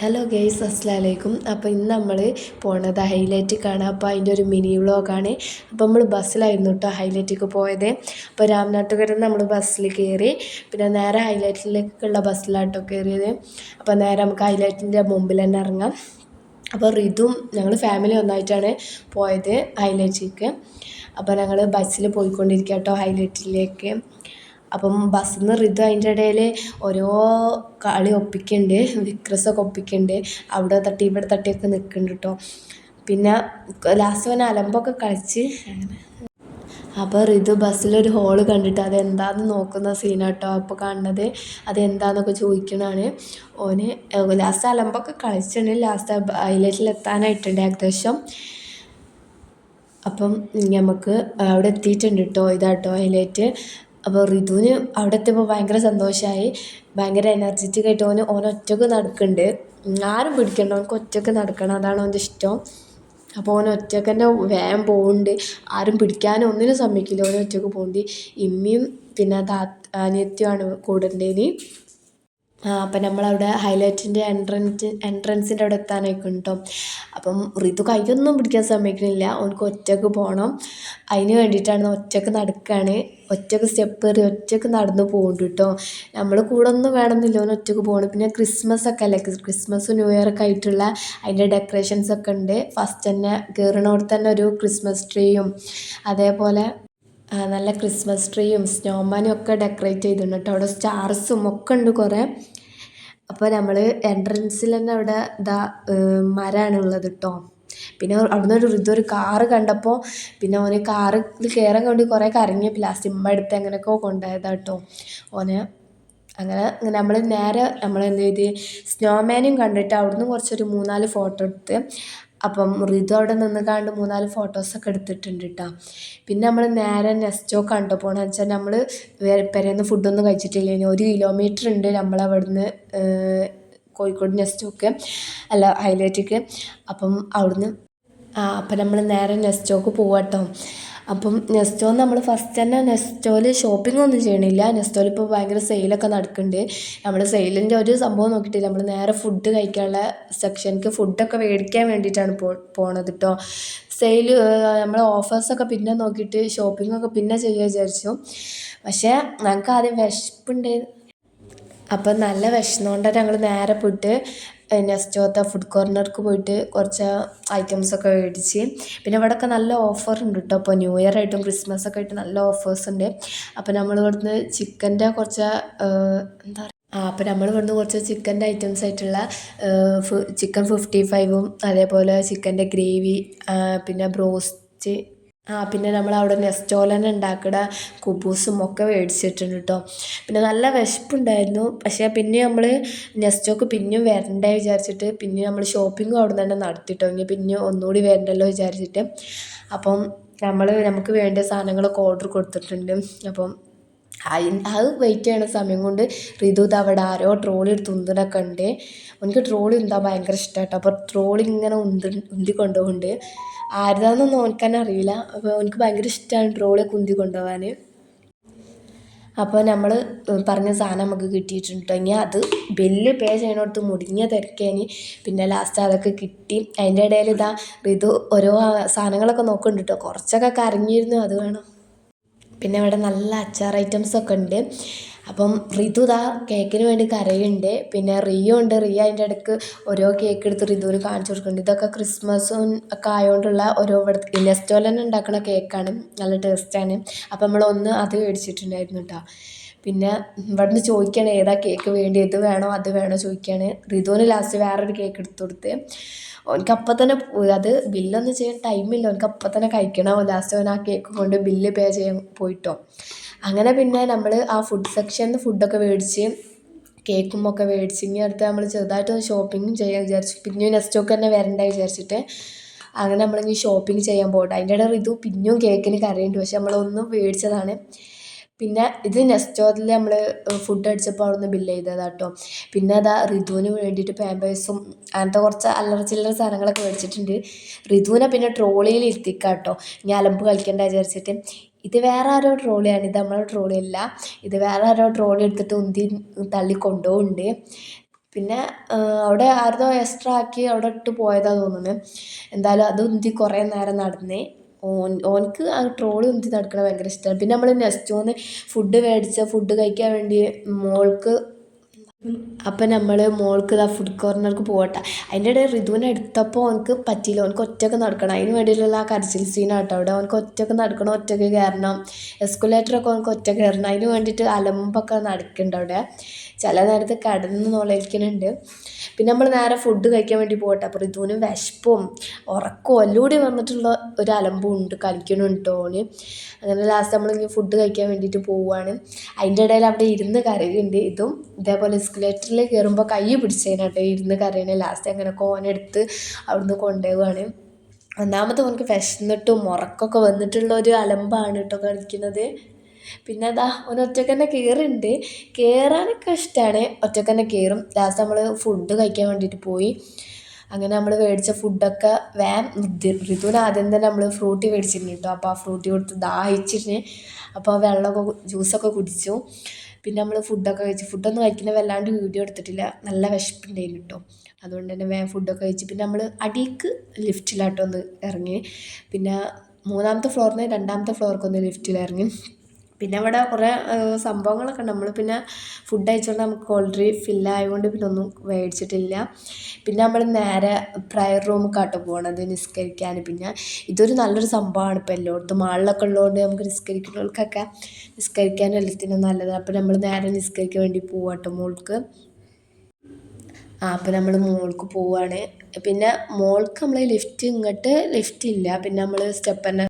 Hello guys അസ്സലാമലൈക്കും. അപ്പോൾ ഇന്ന് നമ്മൾ പോണത് ഹൈലൈറ്റ് കാണാം. അപ്പോൾ അതിന്റെ ഒരു മിനി വ്ളോഗാണ് അപ്പോൾ നമ്മൾ ബസ്സിലായിരുന്നു കേട്ടോ ഹൈലൈറ്റിക്ക് പോയത്. അപ്പോൾ രാമനാട്ടുകര നമ്മൾ ബസ്സിൽ കയറി. പിന്നെ നേരെ ഹൈലൈറ്റിലേക്കുള്ള ബസ്സിലാട്ടോ കയറിയത്. അപ്പോൾ നേരെ നമുക്ക് ഹൈലൈറ്റിന്റെ മുമ്പിൽ തന്നെ ഇറങ്ങാം. അപ്പോൾ റിതും ഞങ്ങൾ ഫാമിലി ഒന്നായിട്ടാണ് പോയത് ഹൈലൈറ്റിക്ക് അപ്പോൾ ഞങ്ങൾ ബസ്സിൽ പോയിക്കൊണ്ടിരിക്കുക കേട്ടോ ഹൈലൈറ്റിലേക്ക് അപ്പം ബസ്സിൽ നിന്ന് ഋതു അതിന്റെ ഇടയിൽ ഓരോ കളി ഒപ്പിക്കുന്നുണ്ട് വിക്രസൊക്കെ ഒപ്പിക്കുന്നുണ്ട് അവിടെ തട്ടി ഇവിടെ തട്ടിയൊക്കെ നിൽക്കുന്നുണ്ട് കേട്ടോ പിന്നെ ലാസ്റ്റ് വന്ന അലമ്പൊക്കെ കളിച്ച് അങ്ങനെ. അപ്പോൾ റിതു ബസ്സിലൊരു ഹോൾ കണ്ടിട്ട് അതെന്താന്ന് നോക്കുന്ന സീനാട്ടോ അപ്പോൾ കാണുന്നത്. അതെന്താന്നൊക്കെ ചോദിക്കണതാണ് ഓന് ലാസ്റ്റ് അലമ്പൊക്കെ കളിച്ചിട്ടുണ്ട് ലാസ്റ്റ് ഹൈലൈറ്റിൽ എത്താനായിട്ടുണ്ട് ഏകദേശം. അപ്പം നമുക്ക് അവിടെ എത്തിയിട്ടുണ്ട് കേട്ടോ ഇതാട്ടോ ഹൈലൈറ്റ്. അപ്പോൾ റിതുവിന് അവിടെ എത്തിയപ്പോൾ ഭയങ്കര സന്തോഷമായി. ഭയങ്കര എനർജറ്റിക് ആയിട്ട് ഓന് ഓൻ ഒറ്റയ്ക്ക് നടക്കുന്നുണ്ട് ആരും പിടിക്കണ്ട ഓനക്ക് ഒറ്റയ്ക്ക് നടക്കണം അതാണ് ഓന്റെ ഇഷ്ടം. അപ്പോൾ ഓൻ ഒറ്റയ്ക്ക് തന്നെ വേഗം പോകുന്നുണ്ട് ആരും പിടിക്കാനും ഒന്നിനും സമ്മതിക്കില്ല ഓൻ ഒറ്റയ്ക്ക് പോകുന്നുണ്ട് ഇമ്മയും പിന്നെ താ അനിയത്തിയുമാണ് കൂടെ അപ്പം നമ്മളവിടെ ഹൈലൈറ്റിന്റെ എൻട്രൻസ് എൻട്രൻസിന്റെ അവിടെ എത്താനായിക്കും കേട്ടോ അപ്പം ഋതു കൈക്കൊന്നും പിടിക്കാൻ സമ്മതിക്കുന്നില്ല. അവനക്ക് ഒറ്റയ്ക്ക് പോകണം അതിന് വേണ്ടിയിട്ടാണ് ഒറ്റയ്ക്ക് നടക്കുകയാണ് ഒറ്റയ്ക്ക് സ്റ്റെപ്പ് കയറി ഒറ്റയ്ക്ക് നടന്ന് പോകുന്നുണ്ട് കേട്ടോ നമ്മൾ കൂടെ ഒന്നും വേണമെന്നില്ല. ഓൻ ഒറ്റയ്ക്ക് പോകണം. പിന്നെ ക്രിസ്മസ് ഒക്കെ അല്ലേ? ക്രിസ്മസ് ന്യൂ ഇയർ ഒക്കെ ആയിട്ടുള്ള അതിന്റെ ഡെക്കറേഷൻസ് ഒക്കെ ഉണ്ട്. ഫസ്റ്റ് തന്നെ കയറണോടത്ത് തന്നെ ഒരു ക്രിസ്മസ് ട്രീയും അതേപോലെ നല്ല ക്രിസ്മസ് ട്രീയും സ്നോമാനും ഒക്കെ ഡെക്കറേറ്റ് ചെയ്തിട്ടുണ്ട് കേട്ടോ. അവിടെ സ്റ്റാർസും ഒക്കെ ഉണ്ട് കുറേ. അപ്പോൾ നമ്മൾ എൻട്രൻസിൽ തന്നെ അവിടെ ഇതാ മരമാണ് ഉള്ളത് കേട്ടോ. പിന്നെ അവിടുന്ന് ഒരു ഋതു ഒരു കാറ് കണ്ടപ്പോൾ പിന്നെ ഓന് കാറ് കയറാൻ വേണ്ടി കുറേ കരഞ്ഞു ലാസ്റ്റ് ഇമ്മ എടുത്ത് അങ്ങനെയൊക്കെ കൊണ്ടുപോയതാണ് കേട്ടോ. ഓനെ അങ്ങനെ നമ്മൾ നേരെ നമ്മൾ എന്ത് ചെയ്ത് സ്നോമാനും കണ്ടിട്ട് അവിടുന്ന് കുറച്ചൊരു മൂന്നാൽ ഫോട്ടോ എടുത്ത് അപ്പം ഋതു അവിടെ നിന്ന് നിന്നുകാണ്ട് മൂന്നാൽ ഫോട്ടോസൊക്കെ എടുത്തിട്ടുണ്ട് കേട്ടോ പിന്നെ നമ്മൾ നേരെ നെസ്റ്റോ കണ്ടു പോകണമെന്ന് വെച്ചാൽ നമ്മൾ പെരേന്ന് ഫുഡൊന്നും കഴിച്ചിട്ടില്ല ഒരു കിലോമീറ്റർ ഉണ്ട് നമ്മളവിടുന്ന് കോഴിക്കോട് നെസ്റ്റോക്ക് അല്ല ഹൈലൈറ്റിക്ക് അപ്പം അവിടുന്ന് ആ അപ്പം നമ്മൾ നേരെ നെസ്റ്റോക്ക് പോവാട്ടോ അപ്പം നെസ്റ്റോ നമ്മൾ ഫസ്റ്റ് തന്നെ നെസ്റ്റോയിൽ ഷോപ്പിംഗ് ഒന്നും ചെയ്യണില്ല. നെസ്റ്റോയിൽ ഇപ്പോൾ ഭയങ്കര സെയിലൊക്കെ നടക്കുന്നുണ്ട് നമ്മൾ സെയിലിന്റെ ഒരു സംഭവം നോക്കിയിട്ടില്ല നമ്മൾ നേരെ ഫുഡ് കഴിക്കാനുള്ള സെക്ഷനിക്ക് ഫുഡൊക്കെ മേടിക്കാൻ വേണ്ടിയിട്ടാണ് പോ പോണത് കേട്ടോ സെയിൽ നമ്മൾ ഓഫേഴ്സൊക്കെ പിന്നെ നോക്കിയിട്ട് ഷോപ്പിങ്ങൊക്കെ പിന്നെ ചെയ്യുക വിചാരിച്ചു. പക്ഷേ ഞങ്ങൾക്ക് ആദ്യം വിശപ്പുണ്ട്. അപ്പം നല്ല വിശന്നുകൊണ്ടാണ് ഞങ്ങൾ നേരെ പോയിട്ട് നെസ്റ്റോത്തെ ഫുഡ് കോർണർക്ക് പോയിട്ട് കുറച്ച് ഐറ്റംസൊക്കെ മേടിച്ച്. പിന്നെ ഇവിടെയൊക്കെ നല്ല ഓഫർ ഉണ്ട് കേട്ടോ അപ്പോൾ ന്യൂ ഇയർ ആയിട്ടും ക്രിസ്മസ് ഒക്കെ ആയിട്ട് നല്ല ഓഫേഴ്സ് ഉണ്ട്. അപ്പോൾ നമ്മൾ ഇവിടുന്ന് ചിക്കന്റെ കുറച്ച് എന്താ പറയുക ആ അപ്പോൾ നമ്മൾ ഇവിടുന്ന് കുറച്ച് ചിക്കന്റെ ഐറ്റംസ് ആയിട്ടുള്ള ചിക്കൻ ഫിഫ്റ്റി ഫൈവും അതേപോലെ ചിക്കന്റെ ഗ്രേവി പിന്നെ ബ്രോസ്റ്റ് ആ പിന്നെ നമ്മൾ അവിടെ നെസ്റ്റോലൻ ഉണ്ടാക്കുന്ന കുബൂസും ഒക്കെ മേടിച്ചിട്ടുണ്ട് കേട്ടോ പിന്നെ നല്ല വിശപ്പുണ്ടായിരുന്നു. പക്ഷേ പിന്നെ നമ്മൾ നെസ്റ്റോക്ക് പിന്നെയും വരണ്ടേ വിചാരിച്ചിട്ട് പിന്നെ നമ്മൾ ഷോപ്പിങ്ങും അവിടെ നിന്ന് തന്നെ നടത്തിട്ടോ ഇനി പിന്നെ ഒന്നുകൂടി വരണ്ടല്ലോ വിചാരിച്ചിട്ട്. അപ്പം നമ്മൾ നമുക്ക് വേണ്ട സാധനങ്ങളൊക്കെ ഓർഡർ കൊടുത്തിട്ടുണ്ട്. അപ്പം അതിന് അത് വെയിറ്റ് ചെയ്യണ സമയം കൊണ്ട് ഋതു അവിടെ ആരോ ട്രോളി എടുത്ത് ഉന്തിനൊക്കെ ഉണ്ട്. എനിക്ക് ട്രോളി ഉന്താൻ ഭയങ്കര ഇഷ്ടമാട്ടോ അപ്പോൾ ട്രോളി ഇങ്ങനെ ഉന്തി ഉന്തി കൊണ്ടുപോകുന്നുണ്ട് ആരുതാന്നൊന്നും ഓനക്ക് തന്നെ അറിയില്ല. അപ്പോൾ എനിക്ക് ഭയങ്കര ഇഷ്ടമാണ് ട്രോളെ ഉന്തി കൊണ്ടുപോകാൻ അപ്പോൾ നമ്മൾ പറഞ്ഞ സാധനം നമുക്ക് കിട്ടിയിട്ടുണ്ട് ഇനി അത് ബില്ല് പേ ചെയ്യണോടത്ത് മുടിഞ്ഞ തിരക്കേനി. പിന്നെ ലാസ്റ്റ് അതൊക്കെ കിട്ടി. അതിന്റെ ഇടയിൽ ഇതാ ഋതു ഓരോ സാധനങ്ങളൊക്കെ നോക്കുന്നുണ്ട് കേട്ടോ കുറച്ചൊക്കെ കരഞ്ഞിരുന്നു അത് വേണം. പിന്നെ ഇവിടെ നല്ല അച്ചാർ ഐറ്റംസൊക്കെ ഉണ്ട്. അപ്പം റിതു ദാ കേക്കിന് വേണ്ടി കരയുന്നുണ്ട് പിന്നെ റിയോ ഉണ്ട്. റിയ അതിന്റെ ഇടയ്ക്ക് ഓരോ കേക്ക് എടുത്ത് റിതുവിന് കാണിച്ചു കൊടുക്കുന്നുണ്ട്. ഇതൊക്കെ ക്രിസ്മസും ഒക്കെ ആയതുകൊണ്ടുള്ള ഓരോ ഇവിടെ നെസ്റ്റോയിൽ തന്നെ ഉണ്ടാക്കുന്ന കേക്കാണ്. നല്ല ടേസ്റ്റാണ്. അപ്പം നമ്മൾ ഒന്ന് അത് മേടിച്ചിട്ടുണ്ടായിരുന്നു കേട്ടോ പിന്നെ ഇവിടുന്ന് ചോദിക്കുകയാണ് ഏതാ കേക്ക് വേണ്ടി ഇത് വേണോ അത് വേണോ ചോദിക്കുകയാണ് റിതുവിന് ലാസ്റ്റ് വേറൊരു കേക്ക് എടുത്തു കൊടുത്ത്. ഓനക്ക് അപ്പം തന്നെ അത് ബില്ലൊന്നും ചെയ്യാൻ ടൈമില്ല ഓനക്ക് അപ്പം തന്നെ കഴിക്കണം. ലാസ്റ്റ് അവൻ ആ കേക്ക് കൊണ്ട് ബില്ല് പേ ചെയ്യാൻ പോയിട്ടോ. അങ്ങനെ പിന്നെ നമ്മൾ ആ ഫുഡ് സെക്ഷനിൽ ഫുഡൊക്കെ മേടിച്ച് കേക്കും ഒക്കെ മേടിച്ച് ഇനി അടുത്ത് നമ്മൾ ചെറുതായിട്ട് ഷോപ്പിങ്ങും ചെയ്യാൻ വിചാരിച്ചു. പിന്നെ നെക്സ്റ്റ് ഒക്കെ തന്നെ വരണ്ട വിചാരിച്ചിട്ട് അങ്ങനെ നമ്മളിനി ഷോപ്പിംഗ് ചെയ്യാൻ പോകട്ടെ. അതിന്റെ ഇടയിൽ ഇത് പിന്നെയും കേക്കിന് കരയുണ്ട്. പക്ഷെ നമ്മളൊന്നും മേടിച്ചതാണ് പിന്നെ ഇത് നെസ്റ്റോറിൽ നമ്മൾ ഫുഡ് അടിച്ചപ്പോൾ അവിടുന്ന് ബില്ല് ചെയ്തതാണ് കേട്ടോ പിന്നെ അതാ ഋതുവിന് വേണ്ടിയിട്ട് പാമ്പേഴ്സും അങ്ങനത്തെ കുറച്ച് അല്ലറ ചില്ലറ സാധനങ്ങളൊക്കെ മേടിച്ചിട്ടുണ്ട്. ഋതുവിനെ പിന്നെ ട്രോളിയിൽ ഇരുത്തിക്കാം കേട്ടോ ഞാൻ അലമ്പ് കളിക്കണ്ട വിചാരിച്ചിട്ട്. ഇത് വേറെ ആരോ ട്രോളിയാണ് ഇത് നമ്മളെ ട്രോളി അല്ല. ഇത് വേറെ ആരോ ട്രോളി എടുത്തിട്ട് ഉന്തി തള്ളി കൊണ്ടുപോകുന്നുണ്ട് പിന്നെ അവിടെ ആരുതോ എക്സ്ട്രാ ആക്കി അവിടെ ഇട്ട് പോയതാണ് തോന്നുന്നു. എന്തായാലും അത് ഉന്തി കുറേ നേരം നടന്ന് ഓൻ ഓൻക്ക് ആ ട്രോളി ഉന്തി നടക്കണത് ഭയങ്കര ഇഷ്ടമാണ് പിന്നെ നമ്മൾ നെസ്റ്റോന്ന് ഫുഡ് മേടിച്ച ഫുഡ് കഴിക്കാൻ വേണ്ടി മോൾക്ക് അപ്പം നമ്മൾ മോൾക്ക് ഇതാ ഫുഡ് കോർണർക്ക് പോകട്ടെ അതിന്റെ ഇടയിൽ ഋതുവിനെ എടുത്തപ്പോൾ അവനക്ക് പറ്റിയില്ല. അവനക്ക് ഒറ്റയ്ക്ക് നടക്കണം. അതിന് വേണ്ടിയിട്ടുള്ള ആ കരച്ചിൽ സീനാട്ടോ അവിടെ അവനക്ക് ഒറ്റയ്ക്ക് നടക്കണം ഒറ്റയ്ക്ക് കയറണം എസ്കുലേറ്ററൊക്കെ അവനക്ക് ഒറ്റയ്ക്ക് കയറണം അതിന് വേണ്ടിയിട്ട് അലമ്പൊക്കെ നടക്കുന്നുണ്ട് അവിടെ. ചില നേരത്ത് കടന്ന് നോളിക്കുന്നുണ്ട് പിന്നെ നമ്മൾ നേരെ ഫുഡ് കഴിക്കാൻ വേണ്ടി പോകട്ടെ അപ്പോൾ ഋതുവിന് വിശപ്പും ഉറക്കവും എല്ലാം കൂടി വന്നിട്ടുള്ള ഒരു അലമ്പും ഉണ്ട്. കളിക്കണുണ്ട് ഓന്. അങ്ങനെ ലാസ്റ്റ് നമ്മൾ ഫുഡ് കഴിക്കാൻ വേണ്ടിയിട്ട് പോവുകയാണ് അതിന്റെ ഇടയിൽ അവിടെ ഇരുന്ന് കരയുന്നുണ്ട്. ഇതും ഇതേപോലെ എസ്കലേറ്ററിൽ കയറുമ്പോൾ കൈ പിടിച്ചതിനാട്ടോ ഇരുന്ന് കരയണ. ലാസ്റ്റ് അങ്ങനെ കോനെടുത്ത് അവിടുന്ന് കൊണ്ടുപോവുകയാണ് ഒന്നാമത് അവനക്ക് വിശന്നിട്ടും ഉറക്കമൊക്കെ വന്നിട്ടുള്ള ഒരു അലമ്പാണ് കേട്ടോ കളിക്കുന്നത്. പിന്നെ അതാ ഓൻ ഒറ്റയ്ക്ക് തന്നെ കയറുന്നുണ്ട് കയറാനൊക്കെ ഇഷ്ടമാണ് ഒറ്റയ്ക്ക് തന്നെ കയറും ലാസ്റ്റ് നമ്മൾ ഫുഡ് കഴിക്കാൻ വേണ്ടിയിട്ട് പോയി. അങ്ങനെ നമ്മൾ മേടിച്ച ഫുഡൊക്കെ വേം ഋതുവിന് ആദ്യം തന്നെ നമ്മൾ ഫ്രൂട്ടി മേടിച്ചിരുന്നു കേട്ടോ. അപ്പോൾ ആ ഫ്രൂട്ടി കൊടുത്ത് ദാഹിച്ചിട്ട് അപ്പോൾ വെള്ളമൊക്കെ ജ്യൂസൊക്കെ കുടിച്ചു. പിന്നെ നമ്മൾ ഫുഡൊക്കെ കഴിച്ച് ഫുഡൊന്നും കഴിക്കുന്ന വല്ലാണ്ട് വീഡിയോ എടുത്തിട്ടില്ല. നല്ല വിശപ്പുണ്ടായിരുന്നു കേട്ടോ അതുകൊണ്ട് തന്നെ വേഗം ഫുഡൊക്കെ കഴിച്ച്. പിന്നെ നമ്മൾ അടിക്ക് ലിഫ്റ്റിലാട്ടോ ഒന്ന് ഇറങ്ങി. പിന്നെ മൂന്നാമത്തെ ഫ്ലോറിൽ നിന്ന് രണ്ടാമത്തെ ഫ്ലോർക്കൊന്ന് ലിഫ്റ്റിൽ ഇറങ്ങി. പിന്നെ അവിടെ കുറേ സംഭവങ്ങളൊക്കെ ഉണ്ട്. നമ്മൾ പിന്നെ ഫുഡ് അയച്ചുകൊണ്ട് നമുക്ക് ഓൾറെഡി ഫില്ലായതുകൊണ്ട് പിന്നെ ഒന്നും മേടിച്ചിട്ടില്ല. പിന്നെ നമ്മൾ നേരെ പ്രയർ റൂമിലേക്കാട്ടോ പോകണത് നിസ്കരിക്കാൻ. പിന്നെ ഇതൊരു നല്ലൊരു സംഭവമാണ് ഇപ്പോൾ എല്ലായിടത്തും മാളിലൊക്കെ ഉള്ളതുകൊണ്ട് നമുക്ക് നിസ്കരിക്കുന്നവർക്കൊക്കെ നിസ്കരിക്കാനും എല്ലാത്തിനും നല്ലതാണ് അപ്പോൾ നമ്മൾ നേരെ നിസ്കരിക്കാൻ വേണ്ടി പോവാട്ടോ മോൾക്ക്. ആ അപ്പോൾ നമ്മൾ മോൾക്ക് പോവുകയാണ് പിന്നെ മോൾക്ക് നമ്മൾ ലിഫ്റ്റ് ഇങ്ങോട്ട് ലിഫ്റ്റ് ഇല്ല. പിന്നെ നമ്മൾ സ്റ്റെപ്പ് തന്നെ